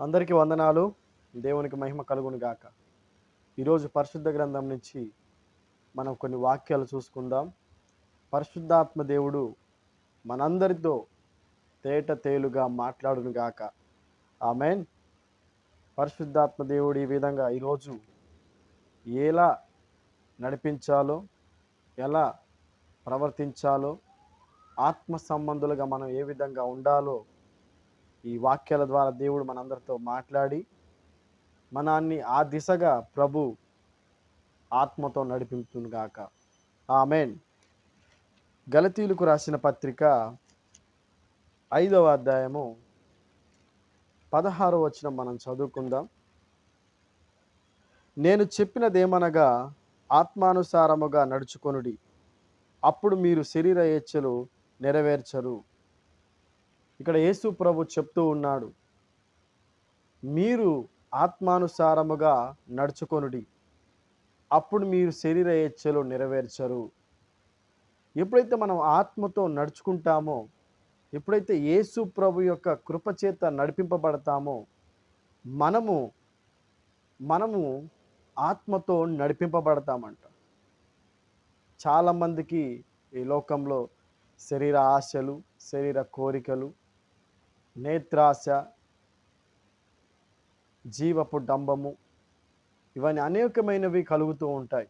అందరికీ వందనాలు. దేవునికి మహిమ కలుగును గాక. ఈరోజు పరిశుద్ధ గ్రంథం నుంచి మనం కొన్ని వాక్యాలు చూసుకుందాం. పరిశుద్ధాత్మ దేవుడు మనందరితో తేట తేలుగా మాట్లాడును గాక. ఆమెన్. పరిశుద్ధాత్మ దేవుడు ఈ విధంగా ఈరోజు ఎలా నడిపించాలో ఎలా ప్రవర్తించాలో ఆత్మ సంబంధులుగా మనం ఏ విధంగా ఉండాలో ఈ వాక్యాల ద్వారా దేవుడు మనందరితో మాట్లాడి మనాన్ని ఆ దిశగా ప్రభు ఆత్మతో నడిపించుగాక ఆమెన్. గలతీలకు రాసిన పత్రిక ఐదవ అధ్యాయము పదహారో వచ్చిన మనం చదువుకుందాం. నేను చెప్పినదేమనగా ఆత్మానుసారముగా నడుచుకొనుడి. అప్పుడు మీరు శరీర ఇచ్చలు నెరవేర్చరు. ఇక్కడ యేసు ప్రభు చెప్తూ ఉన్నాడు మీరు ఆత్మానుసారముగా నడుచుకొనుడి. అప్పుడు మీరు శరీర ఇచ్చలు నెరవేర్చరు. ఎప్పుడైతే మనం ఆత్మతో నడుచుకుంటామో ఎప్పుడైతే యేసు ప్రభు యొక్క కృపచేత నడిపింపబడతామో మనము మనము ఆత్మతో నడిపింపబడతామంట. చాలామందికి ఈ లోకంలో శరీర ఆశలు శరీర కోరికలు నేత్రాశ జీవపు డంబము ఇవన్నీ అనేకమైనవి కలుగుతూ ఉంటాయి.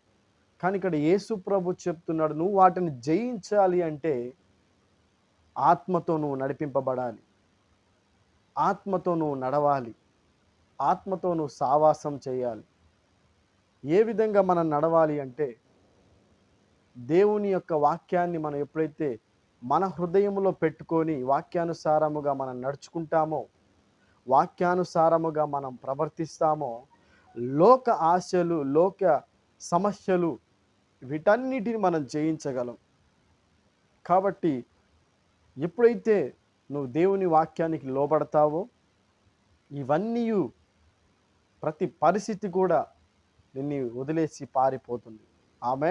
కానీ ఇక్కడ యేసు ప్రభు చెప్తున్నాడు నువ్వు వాటిని జయించాలి అంటే ఆత్మతో నువ్వు నడిపింపబడాలి. ఆత్మతో నువ్వు నడవాలి. ఆత్మతో నువ్వు సావాసం చేయాలి. ఏ విధంగా మనం నడవాలి అంటే దేవుని యొక్క వాక్యాన్ని మనం ఎప్పుడైతే మన హృదయంలో పెట్టుకొని వాక్యానుసారముగా మనం నడుచుకుంటామో వాక్యానుసారముగా మనం ప్రవర్తిస్తామో లోక ఆశలు లోక సమస్యలు వీటన్నిటిని మనం జయించగలం. కాబట్టి ఎప్పుడైతే నువ్వు దేవుని వాక్యానికి లోబడతావో ఇవన్నీ ప్రతి పరిస్థితి కూడా నిన్ను వదిలేసి పారిపోతుంది. ఆమె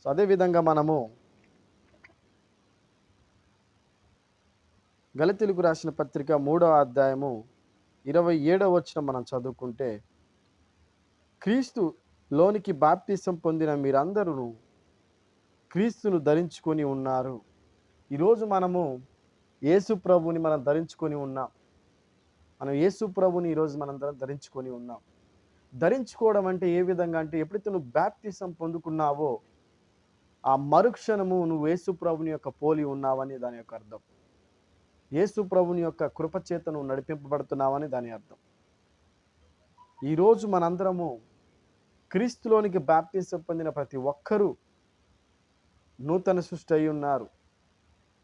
సో అదేవిధంగా మనము గలతెలుగు రాసిన పత్రిక మూడవ అధ్యాయము ఇరవై ఏడవ వచ్చిన మనం చదువుకుంటే క్రీస్తు లోనికి బాప్తిసం పొందిన మీరందరూ క్రీస్తును ధరించుకొని ఉన్నారు. ఈరోజు మనము యేసు ప్రభుని మనం ధరించుకొని ఉన్నాం. మనం యేసు ప్రభుని ఈరోజు మనం అందరం ధరించుకొని ఉన్నాం. ధరించుకోవడం అంటే ఏ విధంగా అంటే ఎప్పుడైతే నువ్వు బ్యాప్తిసం పొందుకున్నావో ఆ మరుక్షణము నువ్వు యేసు ప్రభుని యొక్క పోలి ఉన్నావని దాని యొక్క అర్థం. యేసు ప్రభుని యొక్క కృపచేత నువ్వు నడిపింపబడుతున్నావని దాని అర్థం. ఈరోజు మనందరము క్రీస్తులోనికి బ్యాప్తిసం పొందిన ప్రతి ఒక్కరూ నూతన సృష్టి అయి ఉన్నారు.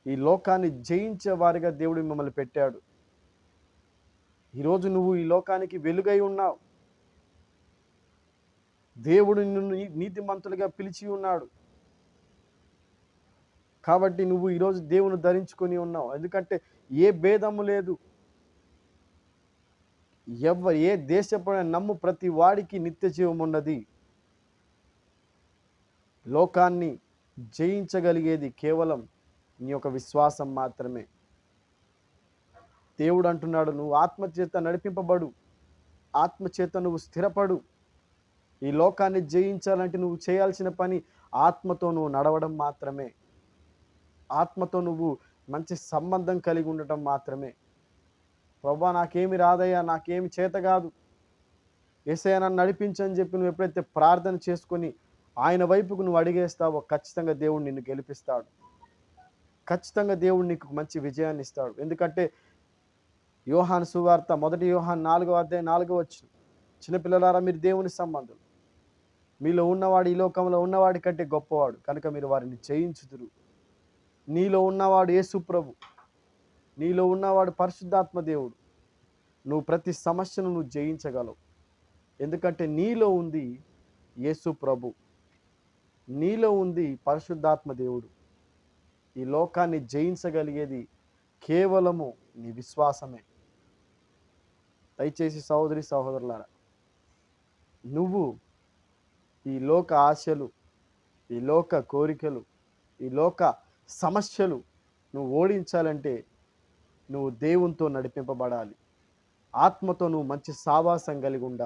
ఈ లోకాన్ని జయించే వారిగా దేవుడు మిమ్మల్ని పెట్టాడు. ఈరోజు నువ్వు ఈ లోకానికి వెలుగై ఉన్నావు. దేవుడు నిన్ను నీతిమంతులుగా పిలిచి ఉన్నాడు. కాబట్టి నువ్వు ఈరోజు దేవుని ధరించుకొని ఉన్నావు. ఎందుకంటే ఏ భేదము లేదు. ఎవ ఏ దేశపడిన నమ్ము ప్రతి వాడికి నిత్య జీవం ఉన్నది. లోకాన్ని జయించగలిగేది కేవలం నీ యొక్క విశ్వాసం మాత్రమే. దేవుడు అంటున్నాడు నువ్వు ఆత్మచేత నడిపింపబడు. ఆత్మచేత నువ్వు స్థిరపడు. ఈ లోకాన్ని జయించాలంటే నువ్వు చేయాల్సిన పని ఆత్మతో నువ్వు నడవడం మాత్రమే. ఆత్మతో నువ్వు మంచి సంబంధం కలిగి ఉండటం మాత్రమే. ప్రభా నాకేమి రాదయ్యా నాకేమి చేత కాదు. ఏసయ్య నన్ను నడిపించని చెప్పి నువ్వు ఎప్పుడైతే ప్రార్థన చేసుకొని ఆయన వైపుకు నువ్వు అడిగేస్తావో ఖచ్చితంగా దేవుడు నిన్ను గెలిపిస్తాడు. ఖచ్చితంగా దేవుడు నీకు మంచి విజయాన్ని ఇస్తాడు. ఎందుకంటే యోహాన్ సువార్త మొదటి యోహాన్ నాలుగో అధ్యాయం నాలుగో వచ్చిన చిన్నపిల్లలారా మీరు దేవుని సంబంధులు. మీలో ఉన్నవాడు ఈ లోకంలో ఉన్నవాడి కంటే గొప్పవాడు. కనుక మీరు వారిని జయించుదురు. నీలో ఉన్నవాడు యేసు ప్రభు. నీలో ఉన్నవాడు పరిశుద్ధాత్మ దేవుడు. నువ్వు ప్రతి సమస్యను నువ్వు జయించగలవు. ఎందుకంటే నీలో ఉంది యేసు ప్రభు. నీలో ఉంది పరిశుద్ధాత్మ దేవుడు. ఈ లోకాన్ని జయించగలిగేది కేవలము నీ విశ్వాసమే. దయచేసి సహోదరి సహోదరులారా నువ్వు ఈ లోక ఆశలు ఈ లోక కోరికలు ఈ లోక సమస్యలు నువ్వు ఓడించాలంటే నువ్వు దేవునితో నడిపింపబడాలి. ఆత్మతో నువ్వు మంచి సావాసం కలిగి ఉండాలి.